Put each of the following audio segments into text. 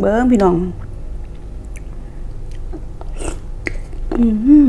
เบิ้งพี่น้อง อืม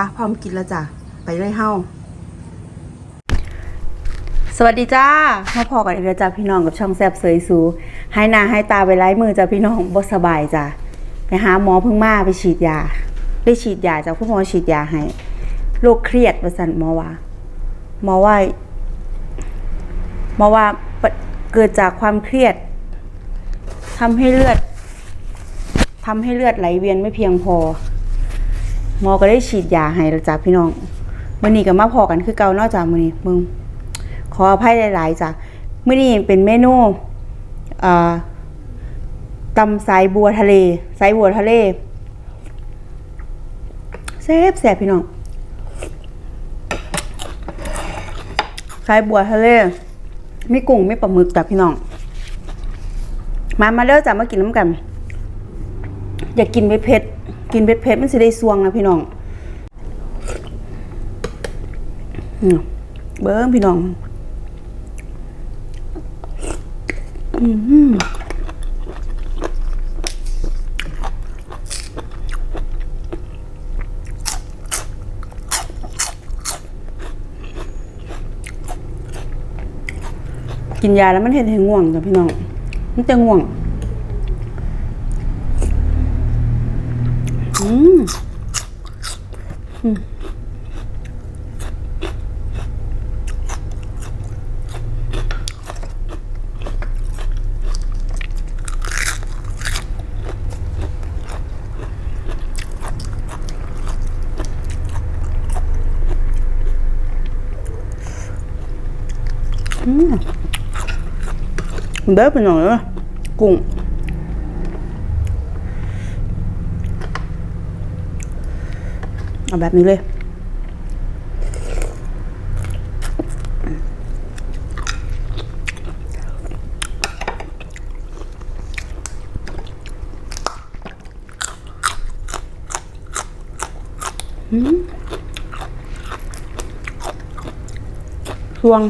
ะพร้อมกินแล้วจ้ะ ไปเลยเฮาสวัสดีจ้ามาพอกันอีกแล้วจ้าพี่น้องกับช่องแซบเสยสูให้หน้าให้ตาไปไล่มือจ้าพี่น้องบ่สบายจ้ะไปหาหมอเพิ่งมาไปฉีดยา ได้ฉีดยาจากผู้หมอฉีดยาให้โรคเครียดว่าสั่นหมอว่าหมอว่าหมอว่าเกิดจากความเครียดทำให้เลือดทำให้เลือดไหลเวียนไม่เพียงพอ หมอก็ได้ฉีดยาให้แล้วจ้ะพี่น้องมื้อนี้ก็มาพอกันคือเก่านอกจากมื้อนี้มึงขออภัยหลายๆจ้ะมื้อนี้เป็นเมนูตำสายบัวทะเลสายบัวทะเลแซ่บแซ่บพี่น้องสายบัวทะเลมีกุ้งมีปลาหมึกจ้ะพี่น้อง มามาเด้อจ้ะมากินน้ำกัน อย่ากกินไปเผ็ด กินเผ็ดๆมันสิได้สวงนะพี่น้องเบิ้งพี่น้องอืมกินยาแล้วมันเห็นให้ง่วงจ้ะพี่น้อง มันจะง่วง อืมอืมอืม เด้อเป็นหน่อยเลยกุ้งเอาแบบนี้เลยอืมสวง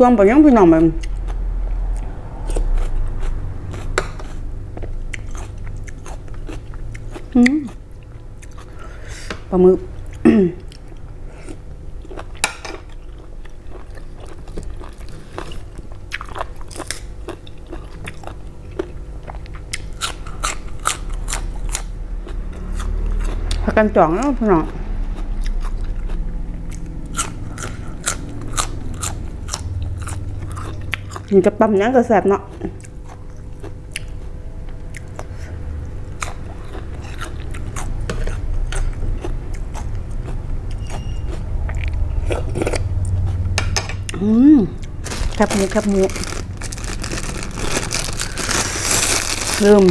뚜한번 양피나면 음. 너무 약간 또 안, 그냥. กพักกันจ่องแล้วพี่น้องมันจะปั๊มเนี้ยก็แสบเนาะอืมครับหมูครับหมูลืม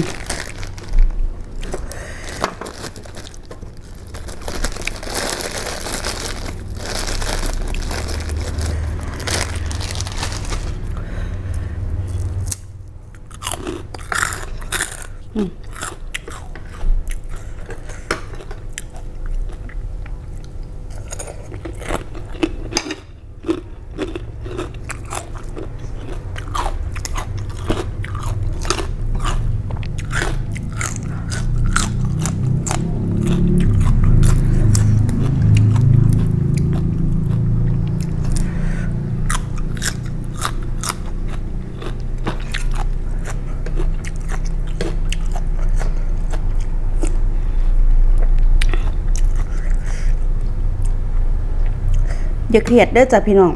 เครียดเด้จ้ะพี่น้อง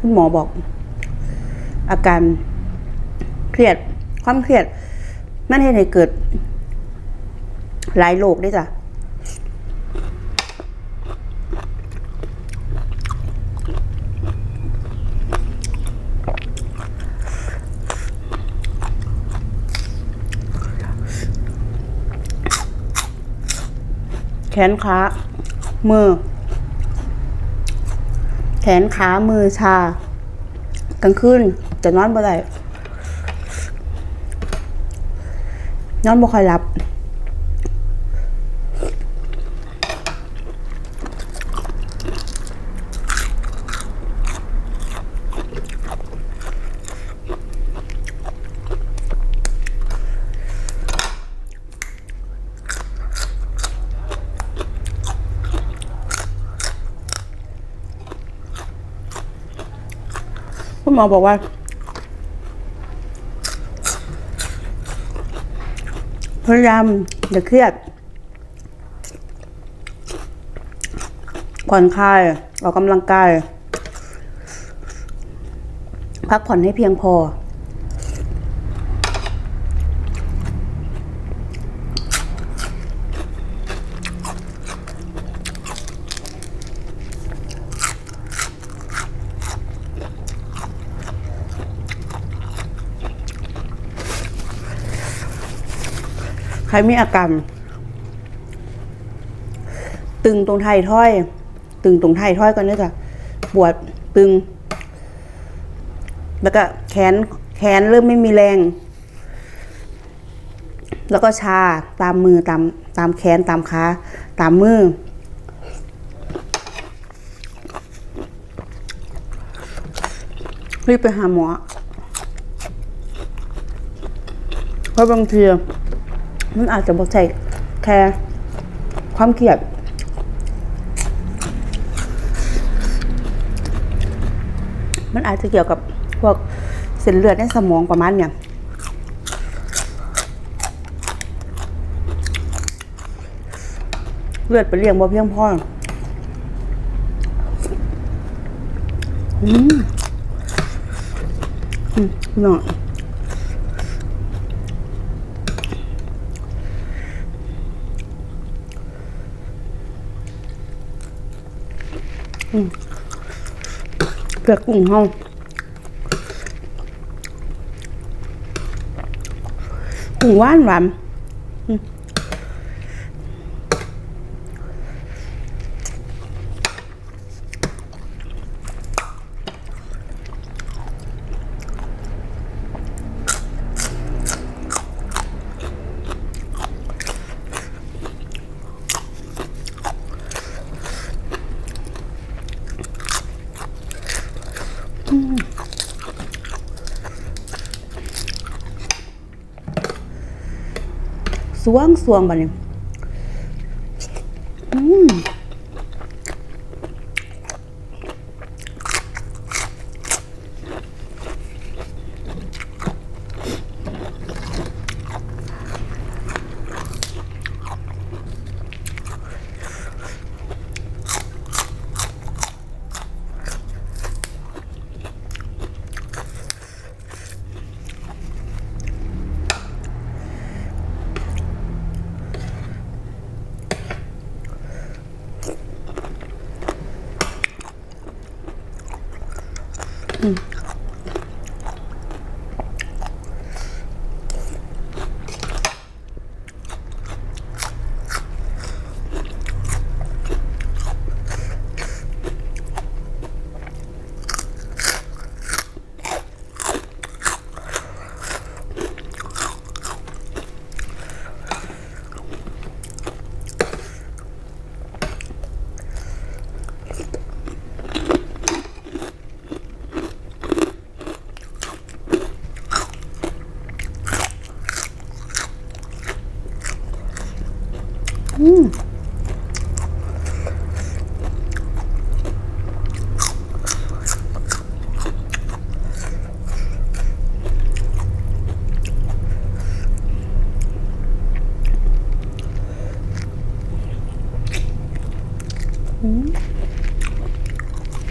คุณหมอบอก อาการเครียด ความเครียด มันเห็นให้เกิด หลายโรคได้จ้ะแขนขามือ นขามือชากลางคืนจะนอนบ่ได้นอนบ่ค่อยหลับ หมอบอกว่า พยายามอย่าเครียดผ่อนคลายออกกำลังกาย พักผ่อนให้เพียงพอ ใครมีอาการตึงตรงไทยถ้อย ตึงตรงไทยถ้อยก่อนนี่จ้ะปวดตึง แล้วก็แขนแขนเริ่มไม่มีแรง แล้วก็ชาตามมือตามตามแขนตามขาตามมือรีบไปหาหมอเพราะบางที มันอาจจะบอกใช่แค่ความเครียดมันอาจจะเกี่ยวกับพวกเส้นเลือดในสมองประมาณเนี่ยเลือดไปเลี้ยงบ่เพียงพออืมอืมเนาะ เปลือกกุ้งเฮากุ้งหวานหวาน สวงสวงบัดนี้อืม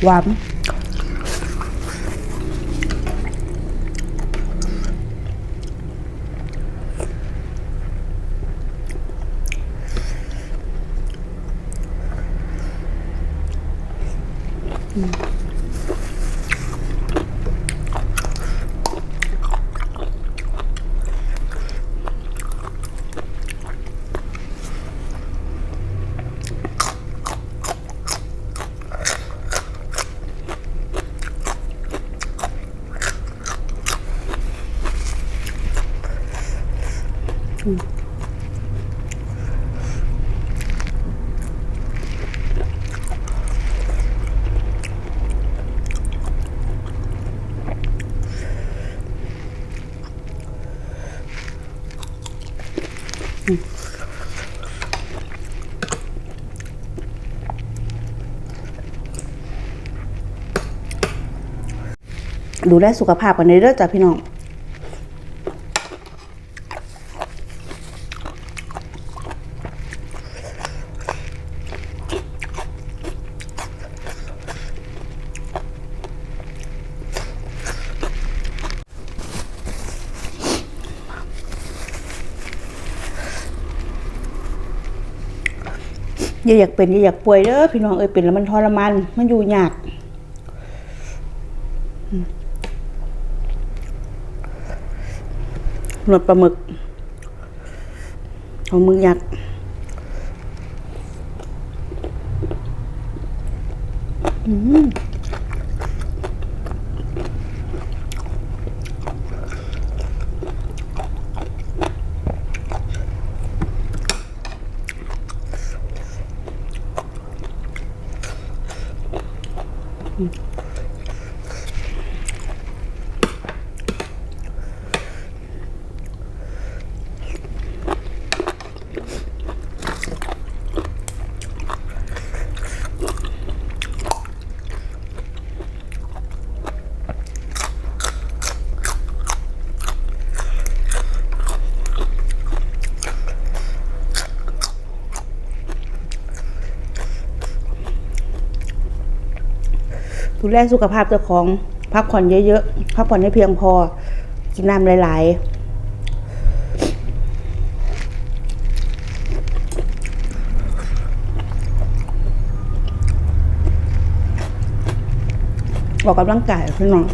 หวาน ดูแลสุขภาพกันในเด้อจ้ะพี่น้องอย่าอยากเป็นอย่าอยากป่วยเด้อพี่น้องเอ้ยเป็นแล้วมันทรมานมันอยู่ยากอืม หนวดปลาหมึกของมึงยักษ์อืม ดูแลสุขภาพเจ้าของพักผ่อนเยอะๆพักผ่อนให้เพียงพอ กินน้ำหลายๆออกกำลังกายพี่น้อง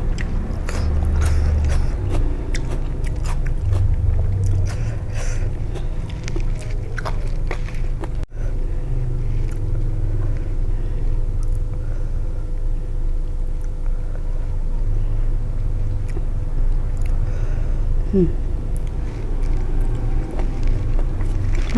อ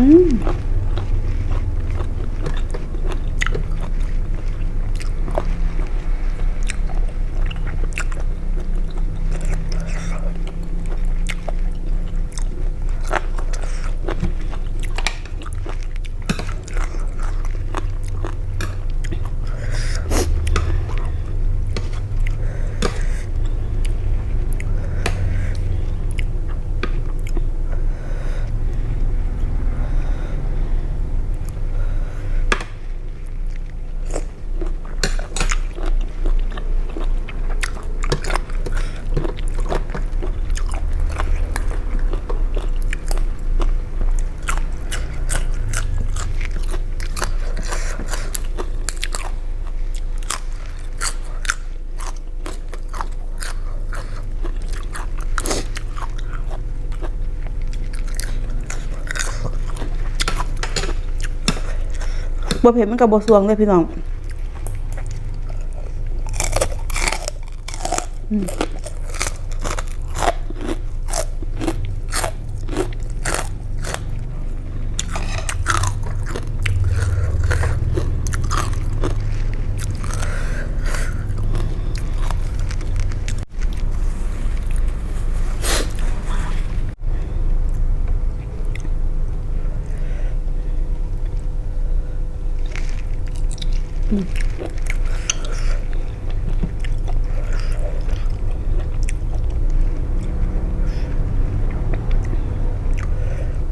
บ่เผ็ดมันกับบ่สวงเลยพี่น้อง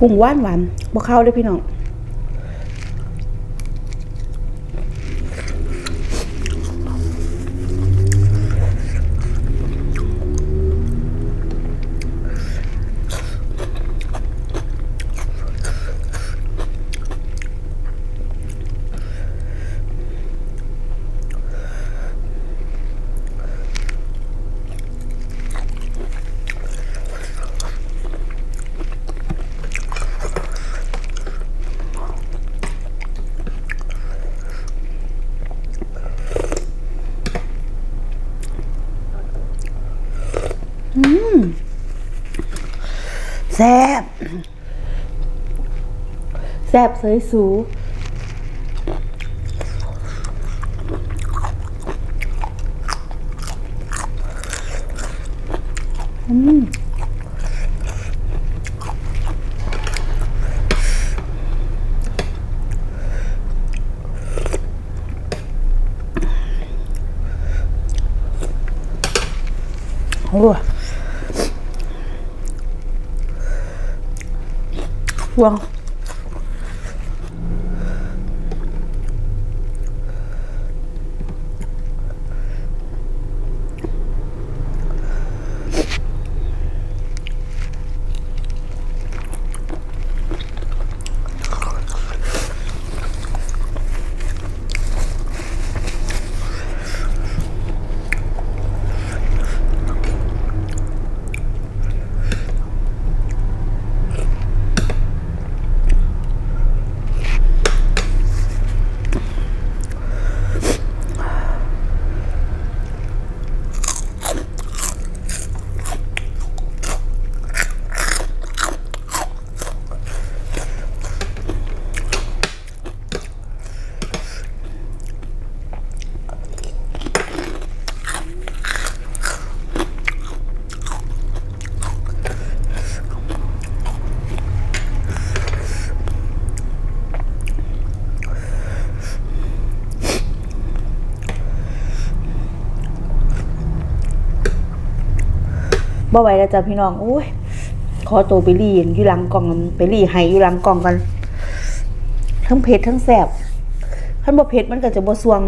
กุ้งว่านหวานบ่เข้าเลยพี่น้อง แซ่บแซ่บเสยสูอืมโอ้ ว ไหวแล้วจ้ะพี่น้องโอ้ยขอตัวไปรีนอยู่หลังกล่องไปรีไห้อยู่หลังกล่องกัน ทั้งเผ็ดทั้งแสบขั้นบ่เผ็ดมันก็จะบ่สวง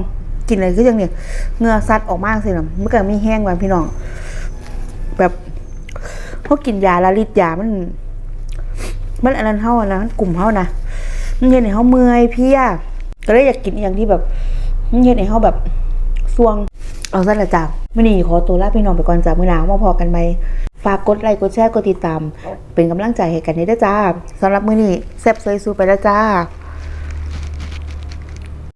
กินอะไรก็ยังเนี่ยเงือซัดออกมากสินะมันก็มีแห้งไว้พี่น้อง แบบพอกินยาละลิดยามัน มันอันนั้นเฮาอะนะมันกลุ่มเฮานะมันเฮ็ดให้เฮาเมื่อยเพลียก็เลยอยากกินอย่างที่แบบมันเฮ็ดให้เฮาแบบสวงเอาซะละจ้ามื้อนี้ขอตัวลาพี่น้องไปก่อนจ้าเมื้อหน้ามาพอกันไหม ฝากกดไลค์กดแชร์กดติดตาม เป็นกำลังใจให้กันนี้ด้จ้าสำหรับมื้อนี้แซ่บเซยซูไปแล้วจ้า